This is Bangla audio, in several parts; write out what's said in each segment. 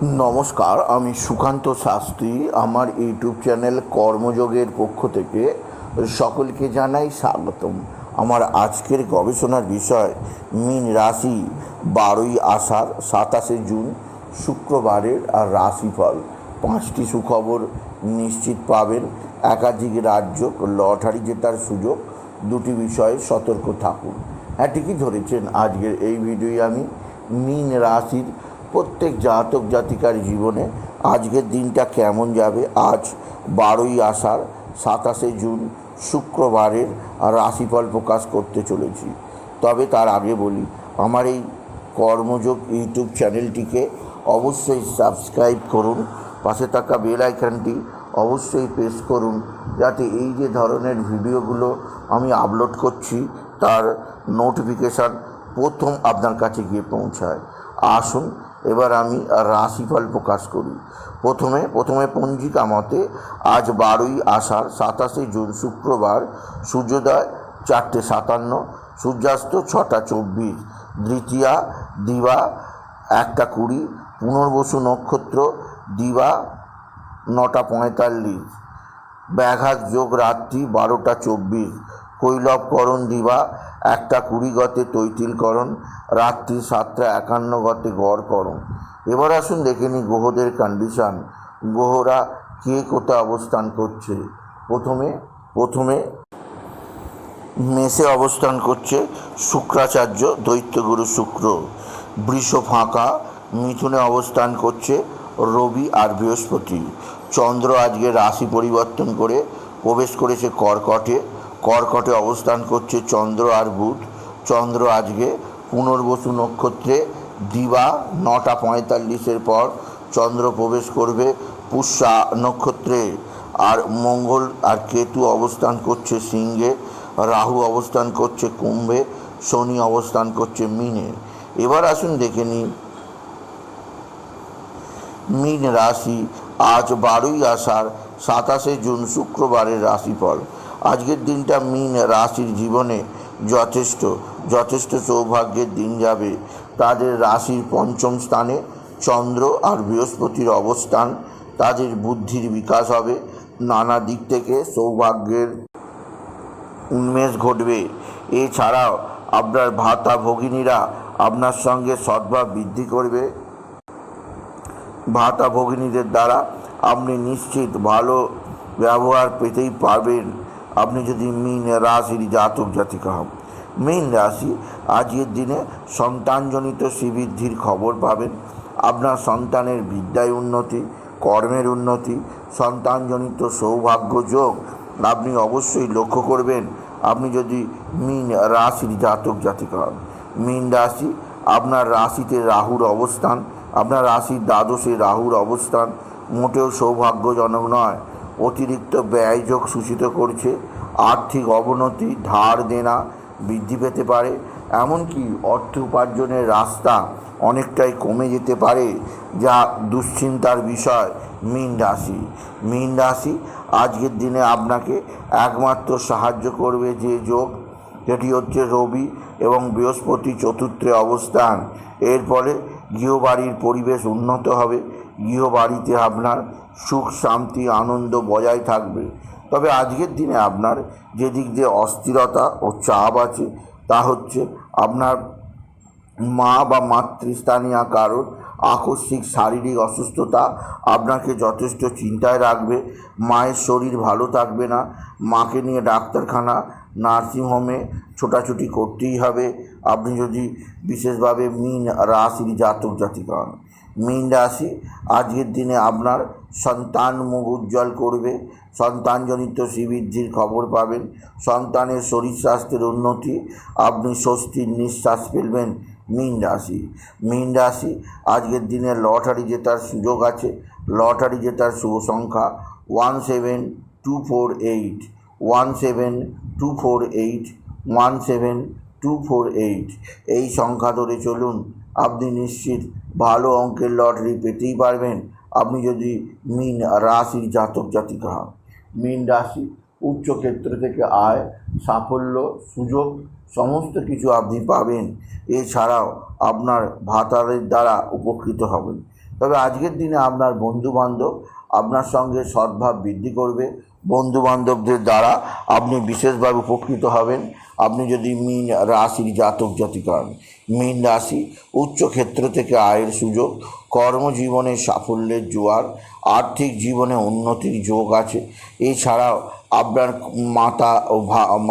নমস্কার, আমি সুকান্ত শাস্ত্রী। আমার ইউটিউব চ্যানেল কর্মযোগের পক্ষ থেকে সকলকে জানাই স্বাগতম। আমার আজকের গবেষণার বিষয়, মিন রাশি বারোই আষাঢ়, সাতাশে জুন, শুক্রবারের আর রাশিফল। পাঁচটি সুখবর নিশ্চিত পাবেন। একাধিক রাজ্য লটারি জেতার সুযোগ। দুটি বিষয়ে সতর্ক থাকুন। হ্যাঁ ঠিকই ধরেছেন। আজকের এই ভিডিওয়ে আমি মিন রাশির প্রত্যেক জাতক জাতিকার জীবনে আজকের দিনটা কেমন যাবে? আজ বারোই আষাঢ়, সাতাশে জুন, শুক্রবারের রাশিফল প্রকাশ করতে চলেছি। তবে তার আগে বলি, আমার এই কর্মযোগ ইউটিউব চ্যানেলটিকে অবশ্যই সাবস্ক্রাইব করুন, পাশে থাকা বেল আইকনটি অবশ্যই প্রেস করুন, যাতে এই যে ধরনের ভিডিওগুলো আমি আপলোড করছি, তার নোটিফিকেশান প্রথম আপনার কাছে গিয়ে পৌঁছায়। আসুন এবার আমি রাশিফল প্রকাশ করি। প্রথমে প্রথমে পঞ্জিকা মতে আজ বারোই আষাঢ়, সাতাশে জুন, শুক্রবার, সূর্যোদয় চারটে সাতান্ন, সূর্যাস্ত ছটা চব্বিশ, দ্বিতীয়া, দিবা একটা কুড়ি, পুনর্বসু নক্ষত্র দিবা নটা পঁয়তাল্লিশ, ব্যাঘাত যোগ রাত্রি বারোটা চব্বিশ, কৈলবকরণ দিবা একটা কুড়ি গতে তৈতিলকরণ রাত্রি সাতটা একান্ন গতে গড়করণ এবার আসুন দেখে নিই গ্রহদের কন্ডিশান গ্রহরা কে কোথায় অবস্থান করছে? প্রথমে প্রথমে মেষে অবস্থান করছে শুক্রাচার্য, দৈত্যগুরু শুক্র। বৃষ ফাঁকা, মিথুনে অবস্থান করছে রবি আর বৃহস্পতি। চন্দ্র আজকে রাশি পরিবর্তন করে প্রবেশ করেছে কর্কটে। কর্কটে অবস্থান করছে চন্দ্র আর বুধ। চন্দ্র আজকে পুনর্বসু নক্ষত্রে দিবা নটা পঁয়তাল্লিশের পর চন্দ্র প্রবেশ করবে পুষ্যা নক্ষত্রে। আর মঙ্গল আর কেতু অবস্থান করছে সিংহে, রাহু অবস্থান করছে কুম্ভে, শনি অবস্থান করছে মিনে। এবার আসুন দেখে নিই। মিন রাশি আজ বারোই আষাঢ় সাতাশে জুন শুক্রবারের রাশিফল। আজকের দিনটা মিন রাশির জীবনে যথেষ্ট যথেষ্ট সৌভাগ্যের দিন যাবে। তাদের রাশির পঞ্চম স্থানে চন্দ্র আর বৃহস্পতির অবস্থান, তাদের বুদ্ধির বিকাশ হবে। নানা দিক থেকে সৌভাগ্যের উন্মেষ ঘটবে। এছাড়াও আপনার ভাতা ভগিনীরা আপনার সঙ্গে সদ্ভাব বৃদ্ধি করবে। ভাতা ভগিনীদের দ্বারা আপনি নিশ্চিত ভালো ব্যবহার পেতেই পারবেন। আপনি যদি মিন রাশির জাতক জাতিকা হন, মিন রাশি আজকের দিনে সন্তানজনিত শ্রীবৃদ্ধির খবর পাবেন। আপনার সন্তানের বিদ্যায় উন্নতি, কর্মের উন্নতি, সন্তানজনিত সৌভাগ্য যোগ আপনি অবশ্যই লক্ষ্য করবেন। আপনি যদি মিন রাশির জাতক জাতিকা হন, মিন রাশি আপনার রাশিতে রাহুর অবস্থান, আপনার রাশির দ্বাদশে রাহুর অবস্থান, মোটেও সৌভাগ্যজনক নয়। অতিরিক্ত ব্যয়যোগ সূচিত করছে। আর্থিক অবনতি, ধার দেনা বৃদ্ধি পেতে পারে, এমনকি অর্থ উপার্জনের রাস্তা অনেকটাই কমে যেতে পারে, যা দুশ্চিন্তার বিষয় মীন রাশি। মীন রাশি, আজকের দিনে আপনাকে একমাত্র সাহায্য করবে যে যোগ, সেটি হচ্ছে রবি এবং বৃহস্পতি চতুর্থে অবস্থান। এর ফলে গৃহবাড়ির পরিবেশ উন্নত হবে। গৃহবাড়িতে আপনার সুখ, শান্তি, আনন্দ বজায় থাকবে। তবে আজকের দিনে আপনার যে দিক দিয়ে অস্থিরতা ও চাপ আছে, তা হচ্ছে আপনার মা বা মাতৃস্থানীয় কারোর আকস্মিক শারীরিক অসুস্থতা আপনাকে যথেষ্ট চিন্তায় রাখবে। মায়ের শরীর ভালো থাকবে না। মাকে নিয়ে ডাক্তারখানা, নার্সিংহোমে ছোটাছুটি করতেই হবে। আপনি যদি বিশেষভাবে মিন রাশির জাতক জাতিকা হন, মিন রাশি আজকের দিনে আপনার সন্তান মুখ উজ্জ্বল করবে, সন্তানজনিত শ্রীবৃদ্ধির খবর পাবেন, সন্তানের শরীর স্বাস্থ্যের উন্নতি, আপনি স্বস্তির নিঃশ্বাস ফেলবেন মীন রাশি। মীন রাশি, আজকের দিনে লটারি জেতার সুযোগ আছে, লটারি জেতার শুভ সংখ্যা one seven two four eight, one seven two four eight, one seven two four eight. এই সংখ্যা ধরে চলুন, আপনি নিশ্চিত ভালো অঙ্কের লটারি পেতেই পারবেন। আপনি যদি মিন রাশির জাতক জাতিকা হন মিন রাশি উচ্চ ক্ষেত্র থেকে আয়, সাফল্য, সুযোগ, সমস্ত কিছু আপনি পাবেন। এছাড়াও আপনার ভাতারের দ্বারা উপকৃত হবেন। তবে আজকের দিনে আপনার বন্ধু বান্ধব আপনার সঙ্গে সদ্ভাব বৃদ্ধি করবে। বন্ধু বান্ধবদের দ্বারা আপনি বিশেষভাবে উপকৃত হবেন। আপনি যদি মিন রাশির জাতক জাতিকা হন মিন রাশি উচ্চ ক্ষেত্র থেকে আয়ের সুযোগ, কর্মজীবনে সাফল্যের জোয়ার, আর্থিক জীবনে উন্নতির যোগ আছে। এছাড়াও আপনার মাতা ও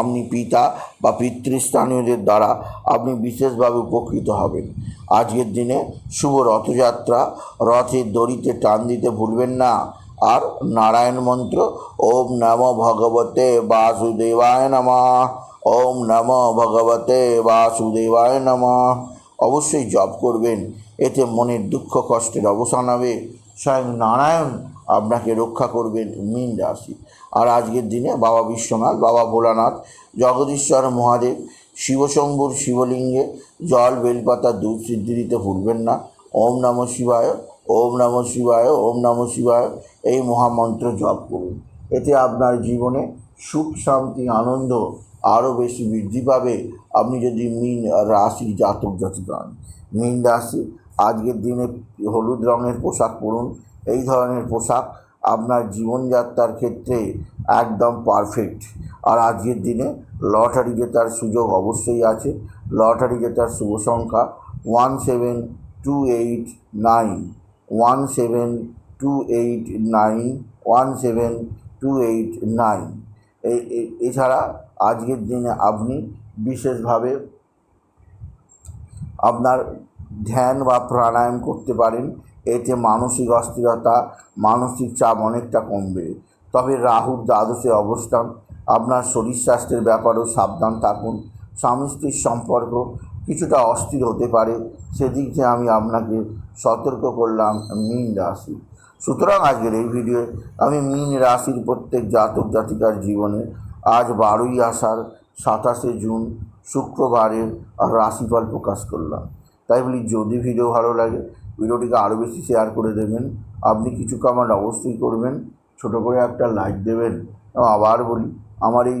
আপনি পিতা বা পিতৃস্থানীয়দের দ্বারা আপনি বিশেষভাবে উপকৃত হবেন। আজকের দিনে শুভ রথযাত্রা। রথের দড়িতে টান দিতে ভুলবেন না। আর নারায়ণ মন্ত্র, ওম নম ভগবতে বাসুদেবায় নমঃ। ওম নম ভগবতে বাসুদেবায় নমঃ। অবশ্যই জপ করবেন, এতে মনের দুঃখ, কষ্টের অবসান হবে। স্বয়ং নারায়ণ আপনাকে রক্ষা করবেন মীন রাশি। আর আজকের দিনে বাবা বিশ্বনাথ, বাবা ভোলানাথ, জগদীশ্বর মহাদেব, শিবশম্ভুর শিবলিঙ্গে জল, বেলপাতা, দুধ সিদ্ধি দিতে ভুলবেন না। ওম নম শিবায় ওম নম শিবায়, ওম নম শিবায়, এই মহামন্ত্র জপ করুন। এতে আপনার জীবনে সুখ, শান্তি, আনন্দ আরও বেশি বৃদ্ধি পাবে। আপনি যদি মিন রাশির জাতক জাতিকা হন মিন রাশি, আজকের দিনে হলুদ রঙের পোশাক পরুন। এই ধরনের পোশাক আপনার জীবনযাত্রার ক্ষেত্রে একদম পারফেক্ট আর আজকের দিনে লটারি জেতার সুযোগ অবশ্যই আছে। লটারি জেতার শুভ সংখ্যা one seven two eight nine one seven two eight nine one seven two eight nine এই এছাড়া আজকের দিনে আপনি বিশেষভাবে আপনার ধ্যান বা প্রাণায়াম করতে পারেন, এতে মানসিক অস্থিরতা, মানসিক চাপ অনেকটা কমবে। তবে রাহুর দ্বাদশে অবস্থান, আপনার শরীর স্বাস্থ্যের ব্যাপারেও সাবধান থাকুন। স্বামী স্ত্রীর সম্পর্ক কিছুটা অস্থির হতে পারে। সেদিক থেকে আমি আপনাকে সতর্ক করলাম, মীন রাশি। সুতরাং আজকের এই ভিডিও আমি মীন রাশির প্রত্যেক জাতক জাতিকার জীবনে আজ বারোই আষাঢ়, সাতাশে জুন, শুক্রবারের রাশিফল প্রকাশ করলাম। তাই বলি, যদি ভিডিও ভালো লাগে ভিডিওটিকে আরও বেশি শেয়ার করে দেবেন। আপনি কিছু কমেন্ট অবশ্যই করবেন। ছোট করে একটা লাইক দেবেন। আবার বলি, আমার এই